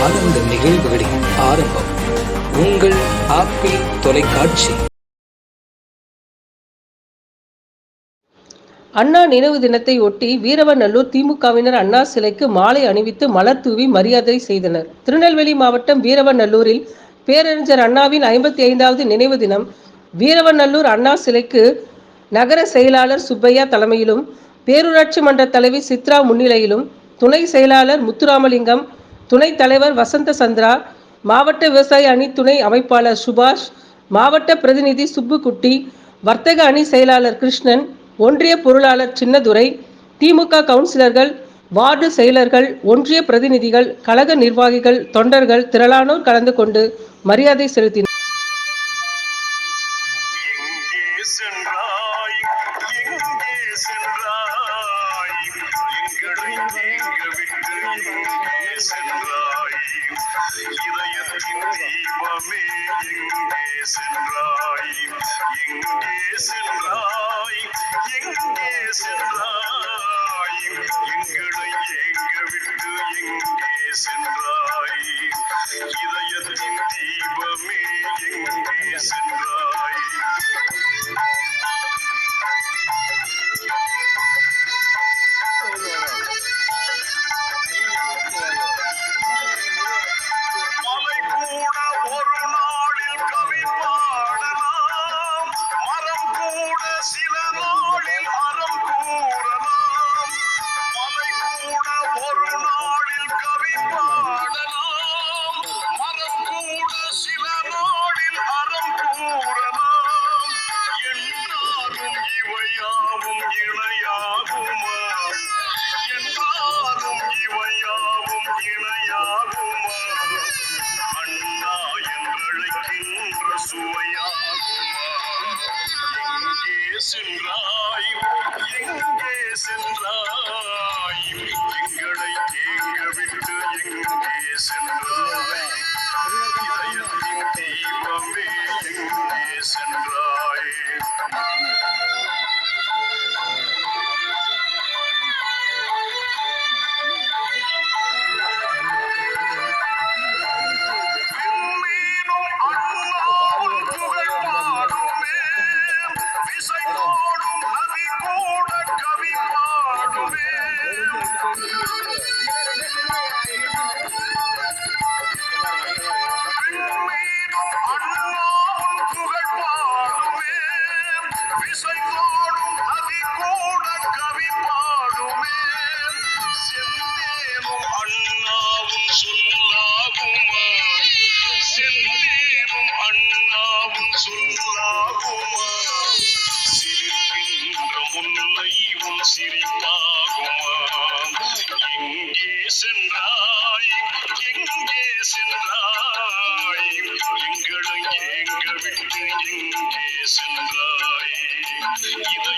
ஆனந்த நிகழ்வுகளின் ஆரம்பம். உங்கள் ஆப்பிள் தொலைக்காட்சி. அண்ணா நினைவு தினத்தை ஒட்டி வீரவநல்லூர் திமுகவினர் அண்ணா சிலைக்கு மாலை அணிவித்து மலர் தூவி மரியாதை செய்தனர். திருநெல்வேலி மாவட்டம் வீரவநல்லூரில் பேரறிஞர் அண்ணாவின் ஐம்பத்தி ஐந்தாவது நினைவு தினம் வீரவநல்லூர் அண்ணா சிலைக்கு நகர செயலாளர் சுப்பையா தலைமையிலும் பேரூராட்சி மன்ற தலைவி சித்ரா முன்னிலையிலும் துணை செயலாளர் முத்துராமலிங்கம் துணைத் தலைவர் வசந்த சந்திரா மாவட்ட விவசாய அணி துணை அமைப்பாளர் சுபாஷ் மாவட்ட பிரதிநிதி சுப்புக்குட்டி வர்த்தக அணி செயலாளர் கிருஷ்ணன் ஒன்றிய பொருளாளர் சின்னதுரை திமுக கவுன்சிலர்கள் வார்டு செயலர்கள் ஒன்றிய பிரதிநிதிகள் கழக நிர்வாகிகள் தொண்டர்கள் திரளானோர் கலந்து கொண்டு மரியாதை செலுத்தினர். சென்றாய் எங்கே சென்றாய் எங்களை எங்கே சென்றாய் இதயத்தின் தீபமே எங்கே சென்றாய் தீபமே எங்கே சென்றாய் முன்னை சிரிப்பாகுமா எங்கே சென்றாய் எங்கே சென்றாய்? எங்களை ஏங்க விட்டு எங்கே சென்றாய். இதயத்தின்